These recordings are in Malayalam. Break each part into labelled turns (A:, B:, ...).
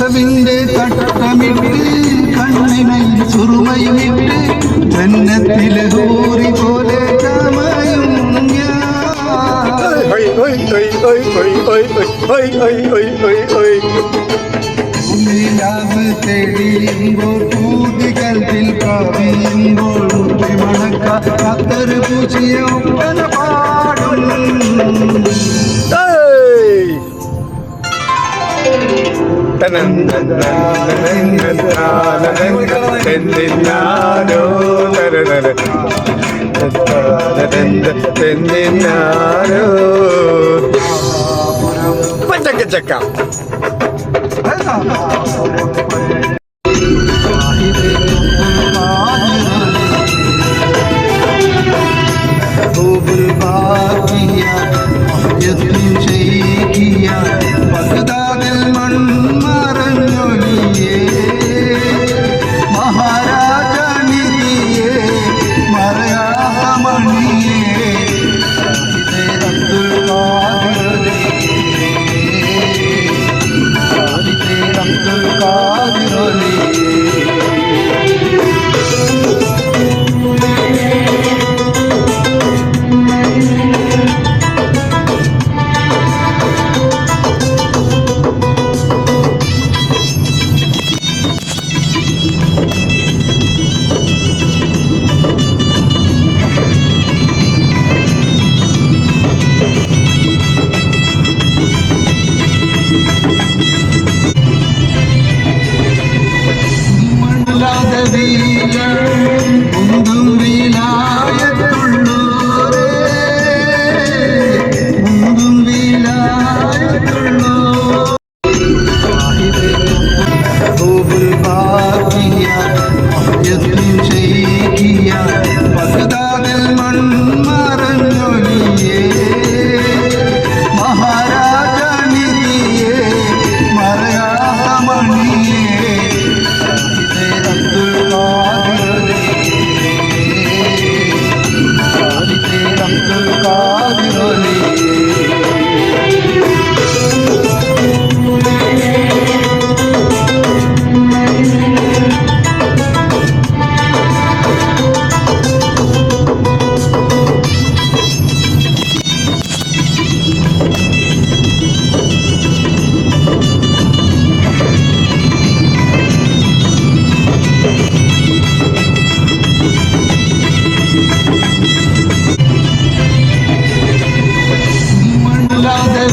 A: കസവിന്റെ തട്ടമിട്ട് കണ്ണിനിൽ ചുറുമയുമിട്ട് ജന്നത്തിലെ ഹൂറി പോലെ ചമയും
B: തെന്നിന്നാരോ തെന്നിന്നാരോ
A: പച്ചക്കച്ചക്ക Thank you.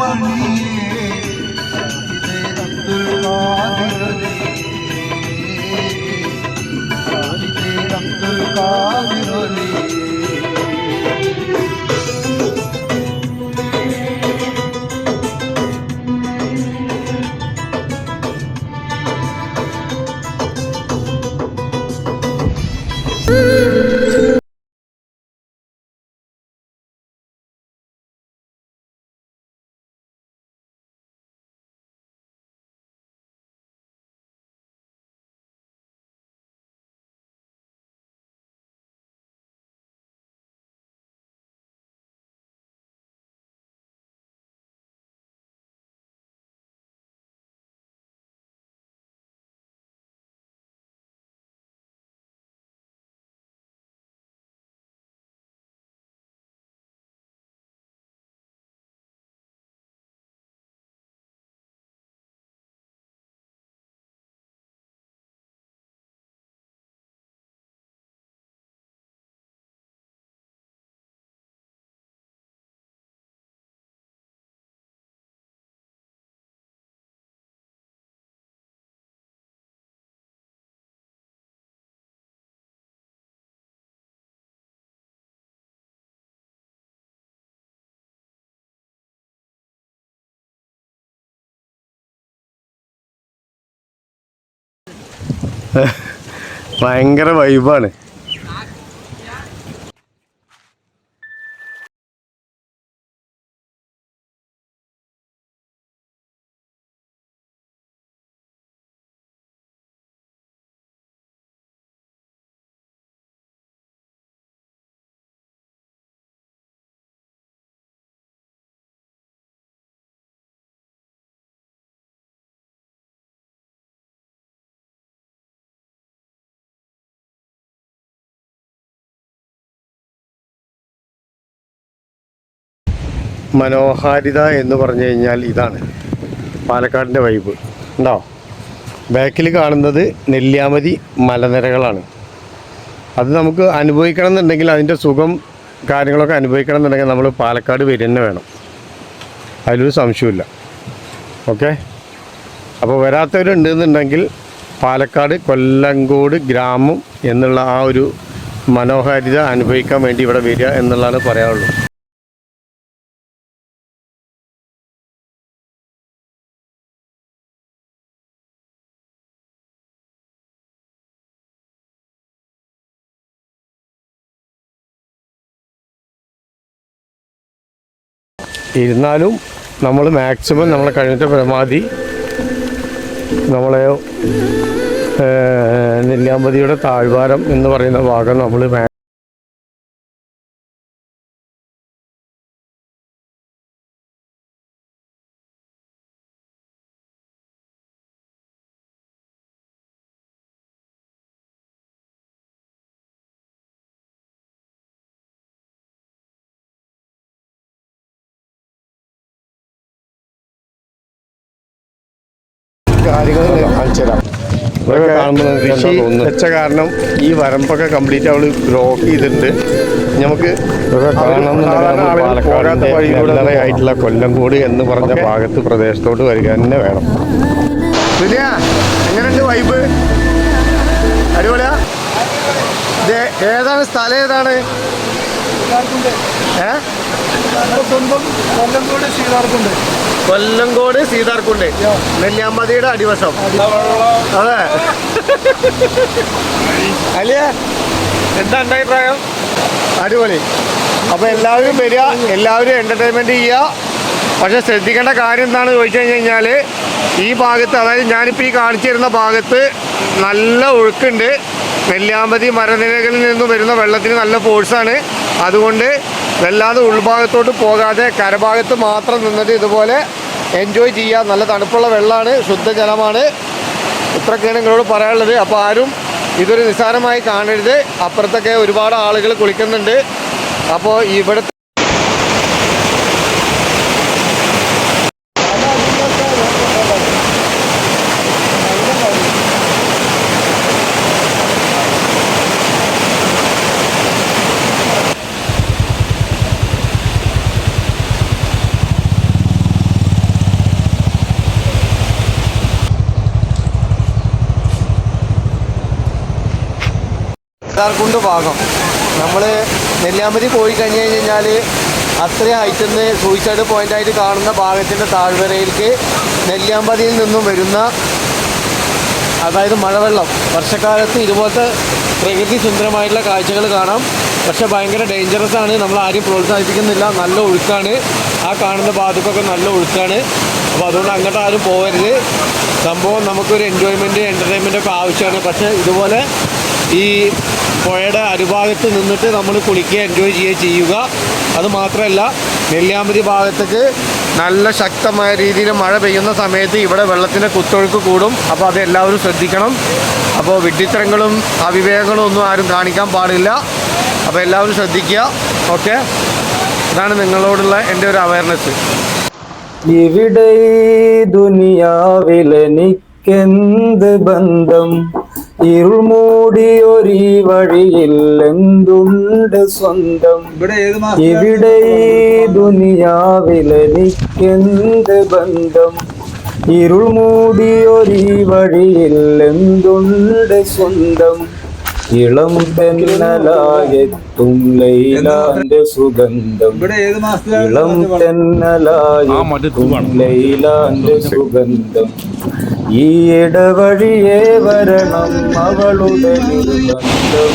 A: ಮಣಿಯೇ ದುರ್ಗಾಧಿಪತಿ ಅಬ್ದುಲ್ ಕಾ
B: ഭയങ്കര വൈബാണ് മനോഹാരിത എന്ന് പറഞ്ഞു കഴിഞ്ഞാൽ ഇതാണ്. പാലക്കാടിന്റെ വൈബ് ഉണ്ടോ? ബാക്കിൽ കാണുന്നത് നെല്ലിയാമതി മലനിരകളാണ്. അത് നമുക്ക് അനുഭവിക്കണം എന്നുണ്ടെങ്കിൽ അതിന്റെ സുഖം കാര്യങ്ങളൊക്കെ അനുഭവിക്കണം എന്നുണ്ടെങ്കിൽ നമ്മൾ പാലക്കാട് വരുന്നേ വേണം. അതിലൊരു സംശയമില്ല ഓക്കെ അപ്പോൾ വരാത്തവരുണ്ട് എന്നുണ്ടെങ്കിൽ പാലക്കാട് കൊല്ലങ്കോട് ഗ്രാമം എന്നുള്ള ആ ഒരു മനോഹാരിത അനുഭവിക്കാൻ വേണ്ടി ഇവിടെ വരിക എന്നുള്ളതാണ് പറയാനുള്ളൂ ഇരുന്നാലും നമ്മൾ മാക്സിമം നമ്മളെ കഴിഞ്ഞിട്ട് പരമാവധി നമ്മളെ നെല്ലിയാമ്പതിയുടെ താഴ്വാരം എന്ന് പറയുന്ന ഭാഗം നമ്മൾ കാര്യങ്ങൾ കാണിച്ചു തരാം. ഇതൊക്കെ കാണുമ്പോൾ നിങ്ങൾക്ക് എന്താ തോന്നുന്നത്? വെച്ച കാരണം ഈ വരമ്പൊക്കെ കംപ്ലീറ്റ് അവൾ ബ്ലോക്ക് ചെയ്തിട്ടുണ്ട്. നമുക്ക് ആയിട്ടുള്ള വഴിയിലൂടെ ആയിട്ടുള്ള കൊല്ലംകോട് എന്ന് പറഞ്ഞ ഭാഗത്ത് പ്രദേശത്തോട്ട് വരിക തന്നെ വേണം. എങ്ങനെയുണ്ട് വൈബ് അടിപൊളിയാ? ഏതാണ് സ്ഥലം ഏതാണ്?
A: സീതാർക്കുണ്ട്
B: കൊല്ലങ്കോട് സീതാർകുണ്ട് നെല്ലിയാമ്പതിയുടെ അടിവശം. അതെ. അല്ലേ എന്താ അഭിപ്രായം? അടിപൊളി. അപ്പൊ എല്ലാവരും വരിക എല്ലാവരും എന്റർടൈൻമെന്റ് ചെയ്യുക. പക്ഷെ ശ്രദ്ധിക്കേണ്ട കാര്യം എന്താണെന്ന് ചോദിച്ചു കഴിഞ്ഞ് കഴിഞ്ഞാൽ ഈ ഭാഗത്ത് അതായത് ഞാനിപ്പോൾ ഈ കാണിച്ചു തരുന്ന ഭാഗത്ത് നല്ല ഒഴുക്കുണ്ട്. നെല്ലിയാമ്പതി മരനിരകളിൽ നിന്ന് വരുന്ന വെള്ളത്തിന് നല്ല ഫോഴ്സാണ് അതുകൊണ്ട് വല്ലാതെ ഉൾഭാഗത്തോട്ട് പോകാതെ കരഭാഗത്ത് മാത്രം നിന്നിട്ട് ഇതുപോലെ എൻജോയ് ചെയ്യുക നല്ല തണുപ്പുള്ള വെള്ളമാണ് ശുദ്ധജലമാണ് ഇത്രയൊക്കെയാണ് നിങ്ങളോട് പറയാനുള്ളത്. അപ്പോൾ ആരും ഇതൊരു നിസ്സാരമായി കാണരുത്. അപ്പുറത്തൊക്കെ ഒരുപാട് ആളുകൾ കുളിക്കുന്നുണ്ട്. അപ്പോൾ ഇവിടെ കൊണ്ട് ഭാഗം നമ്മൾ നെല്ലിയാമ്പതി പോയി കഴിഞ്ഞ് കഴിഞ്ഞാൽ അത്രയും ഹൈറ്റിൽ നിന്ന് സൂയിസൈഡ് പോയിന്റായിട്ട് കാണുന്ന ഭാഗത്തിന്റെ താഴ്വരയിലേക്ക് നെല്ലിയാമ്പതിയിൽ നിന്നും വരുന്ന അതായത് മഴവെള്ളം. വർഷക്കാലത്ത് ഇതുപോലത്തെ പ്രകൃതി സുന്ദരമായിട്ടുള്ള കാഴ്ചകൾ കാണാം. പക്ഷെ ഭയങ്കര ഡേഞ്ചറസ് ആണ്. നമ്മൾ ആരും പ്രോത്സാഹിപ്പിക്കുന്നില്ല. നല്ല ഒഴുക്കാണ്. ആ കാണുന്ന ഭാഗത്തൊക്കെ നല്ല ഒഴുക്കാണ്. അപ്പോൾ അതുകൊണ്ട് അങ്ങോട്ട് ആരും പോകരുത് സംഭവം നമുക്കൊരു എൻജോയ്മെന്റ് എന്റർടൈൻമെന്റ് ഒക്കെ ആവശ്യമാണ്. പക്ഷേ ഇതുപോലെ ഈ പുഴയുടെ അരുഭാഗത്ത് നിന്നിട്ട് നമ്മൾ കുളിക്കുക എൻജോയ് ചെയ്യുക ചെയ്യുക. അത് മാത്രമല്ല നെല്ലിയാമ്പതി ഭാഗത്തേക്ക് നല്ല ശക്തമായ രീതിയിൽ മഴ പെയ്യുന്ന സമയത്ത് ഇവിടെ വെള്ളത്തിന്റെ കുത്തൊഴുക്ക് കൂടും. അപ്പോൾ അതെല്ലാവരും ശ്രദ്ധിക്കണം. അപ്പോൾ വിഡ്ഢിത്തരങ്ങളും അവിവേകങ്ങളും ഒന്നും ആരും കാണിക്കാൻ പാടില്ല. അപ്പോൾ എല്ലാവരും ശ്രദ്ധിക്കുക. ഓക്കെ? ഇതാണ് നിങ്ങളോടുള്ള എന്റെ ഒരു അവയർനെസ്
C: ഇവിടെ ദുനിയാവിലെ എനിക്കെന്ത് ബന്ധം? ഇരുൾ ഒരു വഴിയിൽ എന്തുണ്ട് സ്വന്തം
A: ഇവിടെ
C: ദുനിയാവിലെനിക്കെന്ത് ബന്ധം ഇരുൾ ഒരു വഴിയിൽ എന്തുണ്ട് സ്വന്തം? ഇളം തെന്നലായെത്തും ലൈലാന്റെ സുഗന്ധം. ഇളം തെന്നലായെത്തും ലൈലാന്റെ സുഗന്ധം. ഈ ഇടവഴിയെ വരണം അവളുടെ നിർബന്ധം.